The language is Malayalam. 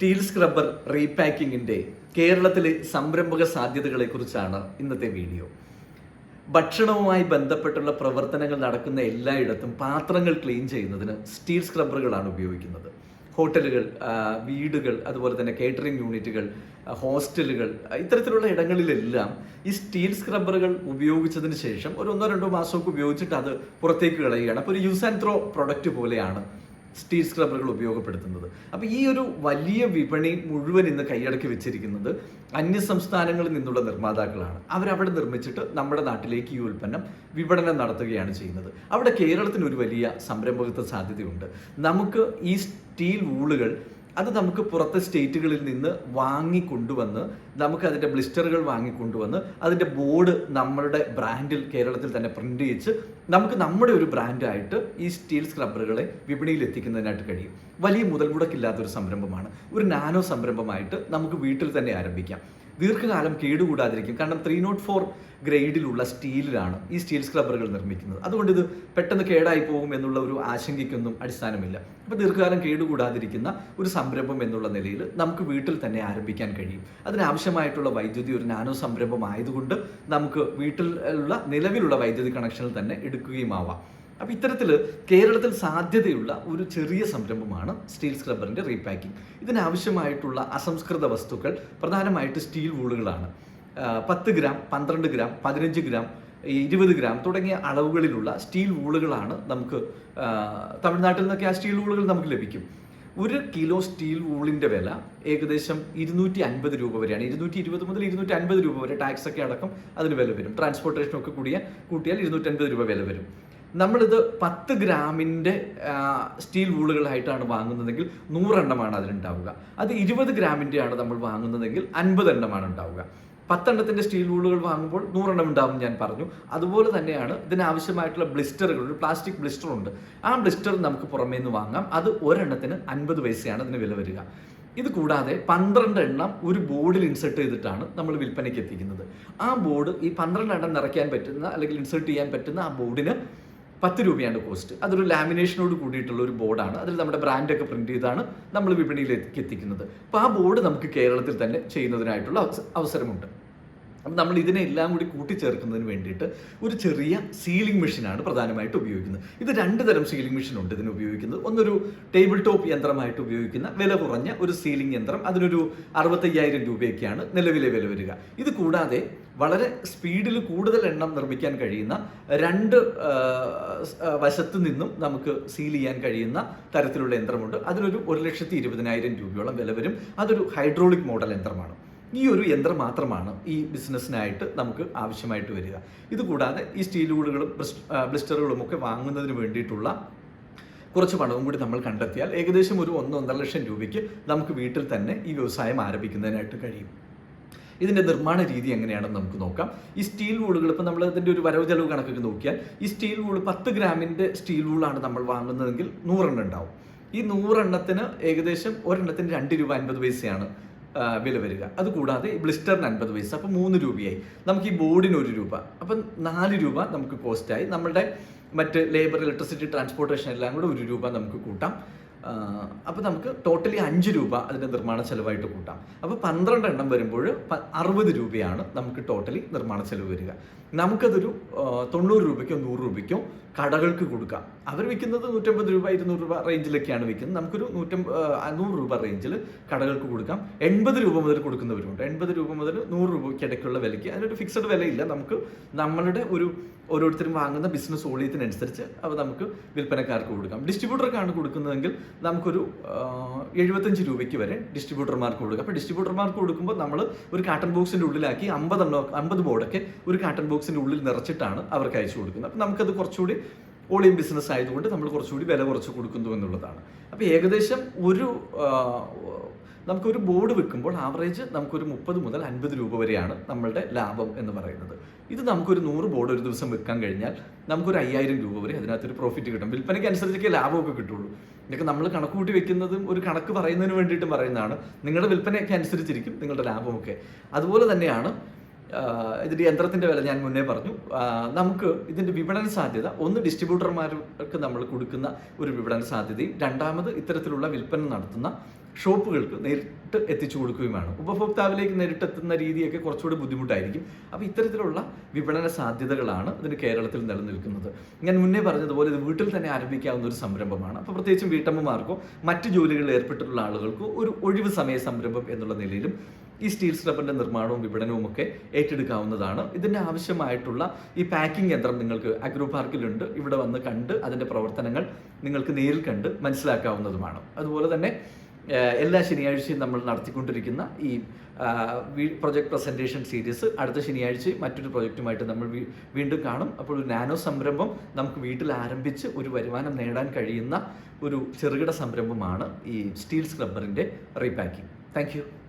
സ്റ്റീൽ സ്ക്രബ്ബർ റീപാക്കിങ്ങിന്റെ കേരളത്തിലെ സംരംഭക സാധ്യതകളെക്കുറിച്ചാണ് ഇന്നത്തെ വീഡിയോ. ഭക്ഷണവുമായി ബന്ധപ്പെട്ടുള്ള പ്രവർത്തനങ്ങൾ നടക്കുന്ന എല്ലായിടത്തും പാത്രങ്ങൾ ക്ലീൻ ചെയ്യുന്നതിന് സ്റ്റീൽ സ്ക്രബ്ബറുകളാണ് ഉപയോഗിക്കുന്നത്. ഹോട്ടലുകൾ വീടുകൾ അതുപോലെ തന്നെ കേറ്ററിംഗ് യൂണിറ്റുകൾ ഹോസ്റ്റലുകൾ ഇത്തരത്തിലുള്ള ഇടങ്ങളിലെല്ലാം ഈ സ്റ്റീൽ സ്ക്രബ്ബറുകൾ ഉപയോഗിച്ചതിന് ശേഷം ഒരു ഒന്നോ രണ്ടോ മാസമൊക്കെ ഉപയോഗിച്ചിട്ട് അത് പുറത്തേക്ക് കളയുകയാണ്. അപ്പോൾ ഒരു യൂസ് ആൻഡ് ത്രോ പ്രൊഡക്റ്റ് പോലെയാണ് സ്റ്റീൽ സ്ക്രബ്ബറുകൾ ഉപയോഗപ്പെടുത്തുന്നത്. അപ്പോൾ ഈ ഒരു വലിയ വിപണി മുഴുവൻ ഇന്ന് കൈയടക്കി വെച്ചിരിക്കുന്നത് അന്യ സംസ്ഥാനങ്ങളിൽ നിന്നുള്ള നിർമ്മാതാക്കളാണ്. അവരവിടെ നിർമ്മിച്ചിട്ട് നമ്മുടെ നാട്ടിലേക്ക് ഈ ഉൽപ്പന്നം വിപണനം നടത്തുകയാണ് ചെയ്യുന്നത്. അവിടെ കേരളത്തിന് ഒരു വലിയ സംരംഭകത്വ സാധ്യതയുണ്ട്. നമുക്ക് ഈ സ്റ്റീൽ വൂളുകൾ അത് നമുക്ക് പുറത്തെ സ്റ്റേറ്റുകളിൽ നിന്ന് വാങ്ങിക്കൊണ്ടുവന്ന് നമുക്ക് അതിന്റെ ബ്ലിസ്റ്ററുകൾ വാങ്ങിക്കൊണ്ടുവന്ന് അതിന്റെ ബോർഡ് നമ്മളുടെ ബ്രാൻഡിൽ കേരളത്തിൽ തന്നെ പ്രിന്റ് ചെയ്ച്ച് നമുക്ക് നമ്മുടെ ഒരു ബ്രാൻഡായിട്ട് ഈ സ്റ്റീൽ സ്ക്രബ്ബറുകളെ വിപണിയിൽ എത്തിക്കുന്നതിനായിട്ട് കഴിയും. വലിയ മുതൽ മുടക്കില്ലാത്തൊരു സംരംഭമാണ്. ഒരു നാനോ സംരംഭമായിട്ട് നമുക്ക് വീട്ടിൽ തന്നെ ആരംഭിക്കാം. ദീർഘകാലം കേടുകൂടാതിരിക്കും. കാരണം ത്രീ നോട്ട് ഫോർ ഗ്രേഡിലുള്ള സ്റ്റീലിലാണ് ഈ സ്റ്റീൽ സ്ക്രബ്ബറുകൾ നിർമ്മിക്കുന്നത്. അതുകൊണ്ട് ഇത് പെട്ടെന്ന് കേടായി പോകും എന്നുള്ള ഒരു ആശങ്കയ്ക്കൊന്നും അടിസ്ഥാനമില്ല. അപ്പോൾ ദീർഘകാലം കേടുകൂടാതിരിക്കുന്ന ഒരു സംരംഭം എന്നുള്ള നിലയിൽ നമുക്ക് വീട്ടിൽ തന്നെ ആരംഭിക്കാൻ കഴിയും. അതിനാവശ്യമായിട്ടുള്ള വൈദ്യുതി ഒരു നാനോ സംരംഭം ആയതുകൊണ്ട് നമുക്ക് വീട്ടിലുള്ള നിലവിലുള്ള വൈദ്യുതി കണക്ഷനിൽ തന്നെ എടുക്കുകയും ആവാം. അപ്പോൾ ഇത്തരത്തിൽ കേരളത്തിൽ സാധ്യതയുള്ള ഒരു ചെറിയ സംരംഭമാണ് സ്റ്റീൽ സ്ക്രബ്ബറിന്റെ റീപാക്കിംഗ്. ഇതിനാവശ്യമായിട്ടുള്ള അസംസ്കൃത വസ്തുക്കൾ പ്രധാനമായിട്ട് സ്റ്റീൽ വൂളുകളാണ്. പത്ത് ഗ്രാം പന്ത്രണ്ട് ഗ്രാം പതിനഞ്ച് ഗ്രാം ഇരുപത് ഗ്രാം തുടങ്ങിയ അളവുകളിലുള്ള സ്റ്റീൽ വൂളുകളാണ് നമുക്ക് തമിഴ്നാട്ടിൽ നിന്നൊക്കെ ആ സ്റ്റീൽ വൂളുകൾ നമുക്ക് ലഭിക്കും. ഒരു കിലോ സ്റ്റീൽ വൂളിന്റെ വില ഏകദേശം ഇരുന്നൂറ്റി അൻപത് രൂപ വരെയാണ്. ഇരുന്നൂറ്റി ഇരുപത് മുതൽ ഇരുന്നൂറ്റി അൻപത് രൂപ വരെ ടാക്സ് ഒക്കെ അടക്കം അതിന് വില വരും. ട്രാൻസ്പോർട്ടേഷനൊക്കെ കൂടിയ കൂട്ടിയാൽ ഇരുന്നൂറ്റി അൻപത് രൂപ വില വരും. നമ്മളിത് പത്ത് ഗ്രാമിന്റെ സ്റ്റീൽ വൂളുകളായിട്ടാണ് വാങ്ങുന്നതെങ്കിൽ നൂറെണ്ണമാണ് അതിലുണ്ടാവുക. അത് ഇരുപത് ഗ്രാമിന്റെയാണ് നമ്മൾ വാങ്ങുന്നതെങ്കിൽ അൻപത് എണ്ണമാണ് ഉണ്ടാവുക. പത്തെണ്ണത്തിന്റെ സ്റ്റീൽ വൂളുകൾ വാങ്ങുമ്പോൾ നൂറെണ്ണം ഉണ്ടാവും ഞാൻ പറഞ്ഞു. അതുപോലെ തന്നെയാണ് ഇതിനാവശ്യമായിട്ടുള്ള ബ്ലിസ്റ്ററുകൾ ഒരു പ്ലാസ്റ്റിക് ബ്ലിസ്റ്റർ ഉണ്ട് ആ ബ്ലിസ്റ്റർ നമുക്ക് പുറമേ നിന്ന് വാങ്ങാം. അത് ഒരെണ്ണത്തിന് അൻപത് പൈസയാണ് അതിന് വില വരിക. ഇത് കൂടാതെ പന്ത്രണ്ട് എണ്ണം ഒരു ബോർഡിൽ ഇൻസെർട്ട് ചെയ്തിട്ടാണ് നമ്മൾ വിൽപ്പനയ്ക്ക് എത്തിക്കുന്നത്. ആ ബോർഡ് ഈ പന്ത്രണ്ട് എണ്ണം നിറയ്ക്കാൻ പറ്റുന്ന അല്ലെങ്കിൽ ഇൻസെർട്ട് ചെയ്യാൻ പറ്റുന്ന ആ ബോർഡിന് പത്ത് രൂപയാണ് കോസ്റ്റ്. അതൊരു ലാമിനേഷനോട് കൂടിയിട്ടുള്ള ഒരു ബോർഡാണ്. അതിൽ നമ്മുടെ ബ്രാൻഡൊക്കെ പ്രിന്റ് ചെയ്താണ് നമ്മൾ വിപണിയിലേക്ക് എത്തിക്കുന്നത്. അപ്പോൾ ആ ബോർഡ് നമുക്ക് കേരളത്തിൽ തന്നെ ചെയ്യുന്നതിനായിട്ടുള്ള അവസരമുണ്ട്. അപ്പം നമ്മൾ ഇതിനെ എല്ലാം കൂടി കൂട്ടിച്ചേർക്കുന്നതിന് വേണ്ടിയിട്ട് ഒരു ചെറിയ സീലിംഗ് മെഷീനാണ് പ്രധാനമായിട്ട് ഉപയോഗിക്കുന്നത്. ഇത് രണ്ട് തരം സീലിംഗ് മെഷീൻ ഉണ്ട് ഇതിന് ഉപയോഗിക്കുന്നത്. ഒന്നൊരു ടേബിൾ ടോപ്പ് യന്ത്രമായിട്ട് ഉപയോഗിക്കുന്ന വില കുറഞ്ഞ ഒരു സീലിംഗ് യന്ത്രം. അതിനൊരു അറുപത്തയ്യായിരം രൂപയൊക്കെയാണ് നിലവിലെ വില വരിക. ഇത് കൂടാതെ വളരെ സ്പീഡിൽ കൂടുതൽ എണ്ണം നിർമ്മിക്കാൻ കഴിയുന്ന രണ്ട് വശത്തു നിന്നും നമുക്ക് സീൽ ചെയ്യാൻ കഴിയുന്ന തരത്തിലുള്ള യന്ത്രമുണ്ട്. അതിനൊരു ഒരു ലക്ഷത്തി ഇരുപതിനായിരം രൂപയോളം വില വരും. അതൊരു ഹൈഡ്രോളിക് മോഡൽ യന്ത്രമാണ്. ഈ ഒരു യന്ത്രം മാത്രമാണ് ഈ ബിസിനസ്സിനായിട്ട് നമുക്ക് ആവശ്യമായിട്ട് വരിക. ഇതുകൂടാതെ ഈ സ്റ്റീൽ വൂളുകളും ബ്ലിസ്റ്ററുകളും ഒക്കെ വാങ്ങുന്നതിന് വേണ്ടിയിട്ടുള്ള കുറച്ച് പണവും കൂടി നമ്മൾ കണ്ടെത്തിയാൽ ഏകദേശം ഒരു ഒന്ന് ഒന്നര ലക്ഷം രൂപയ്ക്ക് നമുക്ക് വീട്ടിൽ തന്നെ ഈ വ്യവസായം ആരംഭിക്കുന്നതിനായിട്ട് കഴിയും. ഇതിന്റെ നിർമ്മാണ രീതി എങ്ങനെയാണെന്ന് നമുക്ക് നോക്കാം. ഈ സ്റ്റീൽ വൂളുകൾ ഇപ്പം നമ്മൾ ഇതിന്റെ ഒരു വരവ് ചെലവ് കണക്കൊക്കെ നോക്കിയാൽ ഈ സ്റ്റീൽ വൂൾ പത്ത് ഗ്രാമിന്റെ സ്റ്റീൽ വൂളാണ് നമ്മൾ വാങ്ങുന്നതെങ്കിൽ നൂറെണ്ണം ഉണ്ടാവും. ഈ നൂറെണ്ണത്തിന് ഏകദേശം ഒരെണ്ണത്തിന് രണ്ട് രൂപ അൻപത് പൈസയാണ് വില വരിക. അതുകൂടാതെ ബ്ലിസ്റ്ററിന് അൻപത് പൈസ അപ്പം മൂന്ന് രൂപയായി. നമുക്ക് ഈ ബോർഡിന് ഒരു രൂപ അപ്പം നാല് രൂപ നമുക്ക് കോസ്റ്റായി. നമ്മളുടെ മറ്റ് ലേബർ ഇലക്ട്രിസിറ്റി ട്രാൻസ്പോർട്ടേഷൻ എല്ലാം കൂടെ ഒരു രൂപ നമുക്ക് കൂട്ടാം. അപ്പോൾ നമുക്ക് ടോട്ടലി അഞ്ച് രൂപ അതിന്റെ നിർമ്മാണ ചെലവായിട്ട് കൂട്ടാം. അപ്പോൾ പന്ത്രണ്ട് എണ്ണം വരുമ്പോൾ അറുപത് രൂപയാണ് നമുക്ക് ടോട്ടലി നിർമ്മാണ ചെലവ് വരിക. നമുക്കതൊരു തൊണ്ണൂറ് രൂപയ്ക്കോ നൂറ് രൂപയ്ക്കോ കടകൾക്ക് കൊടുക്കാം. അവർ വിൽക്കുന്നത് നൂറ്റമ്പത് രൂപ ഇരുന്നൂറ് രൂപ റേഞ്ചിലൊക്കെയാണ് വിൽക്കുന്നത്. നമുക്കൊരു നൂറ്റമ്പ നൂറ് രൂപ റേഞ്ചിൽ കടകൾക്ക് കൊടുക്കാം. എൺപത് രൂപ മുതൽ കൊടുക്കുന്നവരുണ്ട്. എൺപത് രൂപ മുതൽ നൂറ് രൂപയ്ക്ക് ഇടയ്ക്കുള്ള വിലയ്ക്ക് അതിനൊരു ഫിക്സഡ് വിലയില്ല. നമുക്ക് നമ്മളുടെ ഒരു ഓരോരുത്തരും വാങ്ങുന്ന ബിസിനസ് വോളിയത്തിനനുസരിച്ച് അവ നമുക്ക് വിൽപ്പനക്കാർക്ക് കൊടുക്കാം. ഡിസ്ട്രിബ്യൂട്ടർക്കാണ് കൊടുക്കുന്നതെങ്കിൽ നമുക്കൊരു എഴുപത്തഞ്ച് രൂപയ്ക്ക് വരെ ഡിസ്ട്രിബ്യൂട്ടർമാർക്ക് കൊടുക്കാം. അപ്പോൾ ഡിസ്ട്രിബ്യൂട്ടർമാർക്ക് കൊടുക്കുമ്പോൾ നമ്മൾ ഒരു കാട്ടൺ ബോക്സിന്റെ ഉള്ളിലാക്കി അമ്പത് അമ്പത് ബോർഡൊക്കെ ഒരു കാട്ടൺ ബോക്സിന്റെ ഉള്ളിൽ നിറച്ചിട്ടാണ് അവർക്ക് അയച്ചു കൊടുക്കുന്നത്. അപ്പോൾ നമുക്കത് കുറച്ചുകൂടി ഓളിയം ബിസിനസ് ആയതുകൊണ്ട് നമ്മൾ കുറച്ചുകൂടി വില കുറച്ച് കൊടുക്കുന്നു എന്നുള്ളതാണ്. അപ്പോൾ ഏകദേശം ഒരു നമുക്കൊരു ബോർഡ് വെക്കുമ്പോൾ ആവറേജ് നമുക്കൊരു മുപ്പത് മുതൽ അൻപത് രൂപ വരെയാണ് നമ്മളുടെ ലാഭം എന്ന് പറയുന്നത്. ഇത് നമുക്കൊരു നൂറ് ബോർഡ് ഒരു ദിവസം വെക്കാൻ കഴിഞ്ഞാൽ നമുക്കൊരു അയ്യായിരം രൂപ വരെ അതിനകത്തൊരു പ്രോഫിറ്റ് കിട്ടും. വിൽപ്പനയ്ക്ക് അനുസരിച്ചൊക്കെ ലാഭമൊക്കെ കിട്ടുള്ളൂ. ഇതൊക്കെ നമ്മൾ കണക്ക് കൂട്ടി വെക്കുന്നതും ഒരു കണക്ക് പറയുന്നതിന് വേണ്ടിയിട്ടും പറയുന്നതാണ്. നിങ്ങളുടെ വിൽപ്പനയൊക്കെ അനുസരിച്ചിരിക്കും നിങ്ങളുടെ ലാഭമൊക്കെ. അതുപോലെ തന്നെയാണ് ഇതിന്റെ യന്ത്രത്തിന്റെ വില ഞാൻ മുന്നേ പറഞ്ഞു. നമുക്ക് ഇതിന്റെ വിപണന സാധ്യത ഒന്ന് ഡിസ്ട്രിബ്യൂട്ടർമാർക്ക് നമ്മൾ കൊടുക്കുന്ന ഒരു വിപണന സാധ്യതയും രണ്ടാമത് ഇത്തരത്തിലുള്ള വിൽപ്പന നടത്തുന്ന ഷോപ്പുകൾക്ക് നേരിട്ട് എത്തിച്ചു കൊടുക്കുകയും വേണം. ഉപഭോക്താവിലേക്ക് നേരിട്ടെത്തുന്ന രീതിയൊക്കെ കുറച്ചുകൂടി ബുദ്ധിമുട്ടായിരിക്കും. അപ്പോൾ ഇത്തരത്തിലുള്ള വിപണന സാധ്യതകളാണ് ഇതിന് കേരളത്തിൽ നിലനിൽക്കുന്നത്. ഞാൻ മുന്നേ പറഞ്ഞതുപോലെ ഇത് വീട്ടിൽ തന്നെ ആരംഭിക്കാവുന്ന ഒരു സംരംഭമാണ്. അപ്പോൾ പ്രത്യേകിച്ചും വീട്ടമ്മമാർക്കോ മറ്റ് ജോലികളിൽ ഏർപ്പെട്ടിട്ടുള്ള ആളുകൾക്കോ ഒരു ഒഴിവ് സമയ സംരംഭം എന്നുള്ള നിലയിലും ഈ സ്റ്റീൽ സ്ക്രബറിന്റെ നിർമ്മാണവും വിപണനവും ഒക്കെ ഏറ്റെടുക്കാവുന്നതാണ്. ഇതിന് ആവശ്യമായിട്ടുള്ള ഈ പാക്കിംഗ് യന്ത്രം നിങ്ങൾക്ക് അഗ്രോ പാർക്കിലുണ്ട്. ഇവിടെ വന്ന് കണ്ട് അതിന്റെ പ്രവർത്തനങ്ങൾ നിങ്ങൾക്ക് നേരിൽ കണ്ട് മനസ്സിലാക്കാവുന്നതുമാണ്. അതുപോലെ തന്നെ എല്ലാ ശനിയാഴ്ചയും നമ്മൾ നടത്തിക്കൊണ്ടിരിക്കുന്ന ഈ പ്രൊജക്ട് പ്രസന്റേഷൻ സീരീസ് അടുത്ത ശനിയാഴ്ച മറ്റൊരു പ്രൊജക്റ്റുമായിട്ട് നമ്മൾ വീണ്ടും കാണും. അപ്പോൾ ഒരു നാനോ സംരംഭം നമുക്ക് വീട്ടിൽ ആരംഭിച്ച് ഒരു വരുമാനം നേടാൻ കഴിയുന്ന ഒരു ചെറുകിട സംരംഭമാണ് ഈ സ്റ്റീൽ സ്ക്രബ്ബറിന്റെ റീപാക്കിംഗ് താങ്ക്